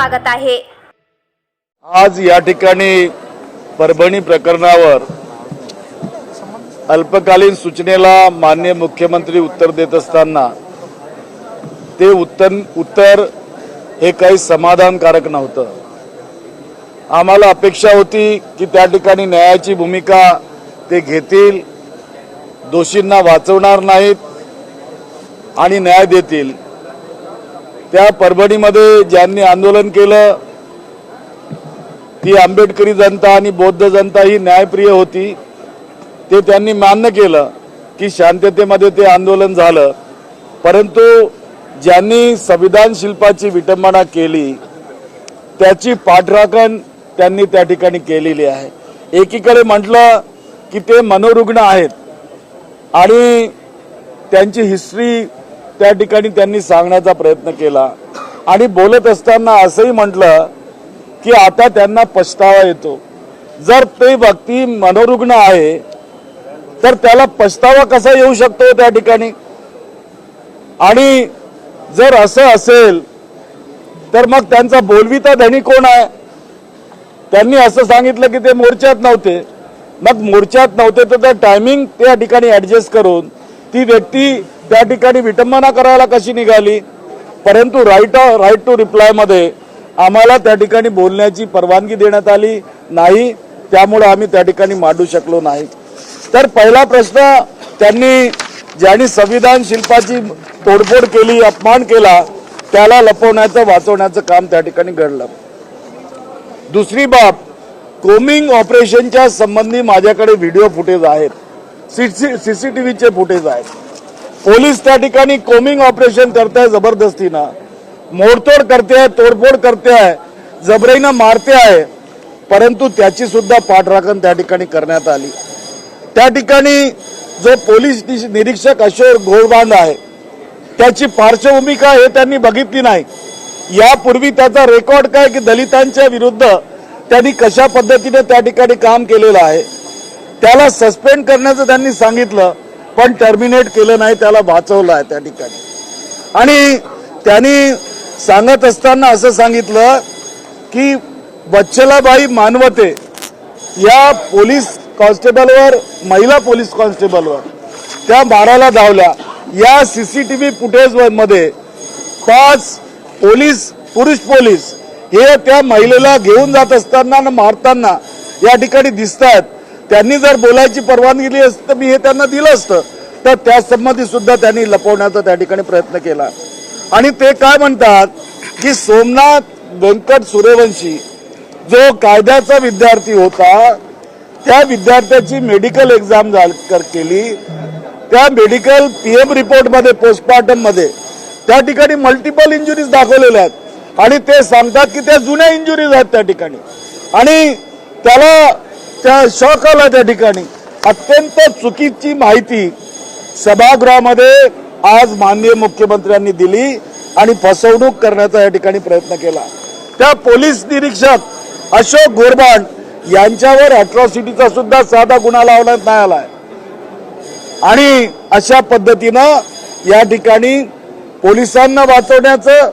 स्वागत आहे. आज या ठिकाणी परभणी प्रकरणावर अल्पकालीन सूचनेला मान्य मुख्यमंत्री उत्तर देत असताना ते उत्तर उत्तर हे काही समाधानकारक नव्हतं. आम्हाला अपेक्षा होती की त्या ठिकाणी न्यायाची भूमिका ते घेतील दोषींना वाचवणार नाहीत आणि न्याय देतील. त्या परभणीमध्ये ज्यांनी आंदोलन केलं ती आंबेडकरी जनता आणि बौद्ध जनता ही न्यायप्रिय होती. ते त्यांनी मान्य केलं की शांततेमध्ये ते आंदोलन झालं. परंतु ज्यांनी संविधान शिल्पाची विटंबना केली त्याची पाठराखण त्यांनी त्या ठिकाणी केलेली आहे. एकीकडे म्हटलं की ते मनोरुग्ण आहेत आणि त्यांची हिस्ट्री त्या ठिकाणी त्यांनी सांगण्याचा प्रयत्न केला. आणि बोलत असताना असंही म्हटलं की आता त्यांना पछतावा येतो. जर ते व्यक्ती मनोरुग्ण आहे तर त्याला पछतावा कसा येऊ शकतो त्या ठिकाणी? आणि जर असं असेल तर मग त्यांचा बोलविता धनी कोण आहे? त्यांनी असं सांगितलं की ते मोर्चात नव्हते. मग मोर्चात नव्हते तर त्या टायमिंग त्या ठिकाणी ऍडजस्ट करून ती व्यक्ती त्या ठिकाणी विटंबना करायला कशी निघाली? परंतु राईट राईट टू रिप्लायमध्ये आम्हाला त्या ठिकाणी बोलण्याची परवानगी देण्यात आली नाही. त्यामुळे आम्ही त्या ठिकाणी मांडू शकलो नाही. तर पहिला प्रश्न त्यांनी ज्यांनी संविधान शिल्पाची तोडफोड केली अपमान केला त्याला लपवण्याचं वाचवण्याचं काम त्या ठिकाणी घडलं. दुसरी बाब कोमिंग ऑपरेशनच्या संबंधी माझ्याकडे व्हिडिओ फुटेज आहेत. सीसीटीव्हीचे फुटेज आहेत. पोलीस त्या ठिकाणी कोमिंग ऑपरेशन करताय जबरदस्तीनं. मोडतोड करते आहे तोडफोड करते आहे जबरीनं मारते आहे परंतु त्याची सुद्धा पाठराखण त्या ठिकाणी करण्यात आली. त्या ठिकाणी जो पोलीस निश- निरीक्षक अशोक घोळबांड आहे त्याची पार्श्वभूमी काय हे त्यांनी बघितली नाही. यापूर्वी त्याचा रेकॉर्ड काय की दलितांच्या विरुद्ध त्यांनी कशा पद्धतीने त्या ठिकाणी काम केलेलं आहे त्याला सस्पेंड करण्याचं त्यांनी सांगितलं. पण टर्मिनेट केलं नाही त्याला वाचवलं आहे त्या ठिकाणी. आणि त्यांनी सांगत असताना असं सांगितलं की बच्चलाबाई मानवते या पोलीस कॉन्स्टेबलवर महिला पोलीस कॉन्स्टेबलवर त्या मारायला धावल्या. या सीसीटीव्ही फुटेजमध्ये पाच पोलीस पुरुष पोलीस हे त्या महिलेला घेऊन जात असताना मारताना या ठिकाणी दिसतात त्यांनी जर बोलायची परवानगी दिली असती तर मी हे त्यांना दिलं असतं. तर त्या संबंधी सुद्धा त्यांनी लपवण्याचा त्या ठिकाणी प्रयत्न केला. आणि ते काय म्हणतात की सोमनाथ व्यंकट सूर्यवंशी जो कायद्याचा विद्यार्थी होता त्या विद्यार्थ्याची मेडिकल एक्झाम केली. त्या मेडिकल पी एम रिपोर्टमध्ये पोस्टमॉर्टममध्ये त्या ठिकाणी मल्टिपल इंजुरीज दाखवलेल्या आहेत. आणि ते सांगतात की त्या जुन्या इंजुरीज आहेत त्या ठिकाणी. आणि त्याला त्या शॉक आला त्या ठिकाणी. अत्यंत चुकीची माहिती सभागृहामध्ये आज माननीय मुख्यमंत्र्यांनी दिली आणि फसवणूक करण्याचा या ठिकाणी प्रयत्न केला. त्या पोलीस निरीक्षक अशोक गोरबाण यांच्यावर अट्रॉसिटीचा सुद्धा साधा गुन्हा लावण्यात नाही आलाय. आणि अशा पद्धतीनं या ठिकाणी पोलिसांना वाचवण्याचं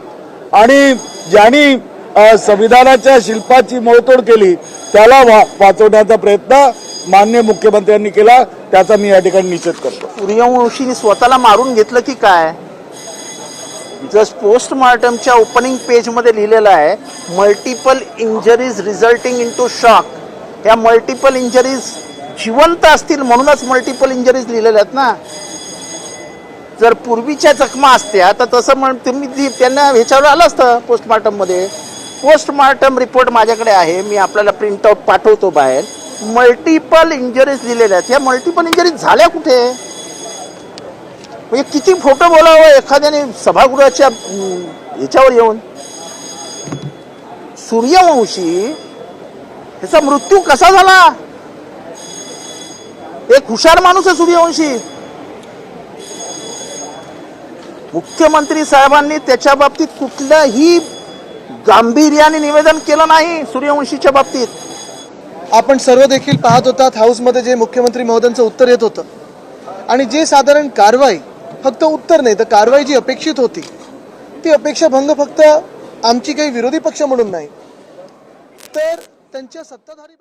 आणि ज्यांनी संविधानाच्या शिल्पाची मोडतोड केली त्याला वा वाचवण्याचा प्रयत्न मान्य मुख्यमंत्र्यांनी केला त्याचा मी या ठिकाणी निषेध करतो. सूर्यवंशीने स्वतःला मारून घेतलं की काय? जस पोस्टमार्टमच्या ओपनिंग पेजमध्ये लिहिलेलं आहे multiple injuries resulting in to shock या मल्टिपल इंजरीज जिवंत असतील म्हणूनच मल्टिपल इंजरीज लिहिलेल्या आहेत ना. जर पूर्वीच्या जखमा असत्या तर तसं म्हण तुम्ही त्यांना ह्याच्यावर आलं असतं पोस्टमार्टममध्ये पोस्टमार्टम रिपोर्ट माझ्याकडे आहे. मी आपल्याला प्रिंटआउट पाठवतो बाहेर. मल्टिपल इंजरीज दिलेल्या आहेत. या मल्टिपल इंजरीज झाल्या कुठे? म्हणजे किती फोटो बोलावं एखाद्याने सभागृहाच्या याच्यावर येऊन? सूर्यवंशी ह्याचा मृत्यू कसा झाला? एक हुशार माणूस आहे सूर्यवंशी. मुख्यमंत्री साहेबांनी त्याच्या बाबतीत कुठलंही गांभीर्याने निवेदन केलं नाही सूर्यवंशीच्या बाबतीत. आपण सर्व देखील पाहत होतात हाऊसमध्ये जे मुख्यमंत्री महोदयांचं उत्तर येत होतं. आणि जे साधारण कारवाई फक्त उत्तर नाही तर कारवाई जी अपेक्षित होती ती अपेक्षा भंग फक्त आमची काही विरोधी पक्ष म्हणून नाही. तर त्यांच्या सत्ताधारी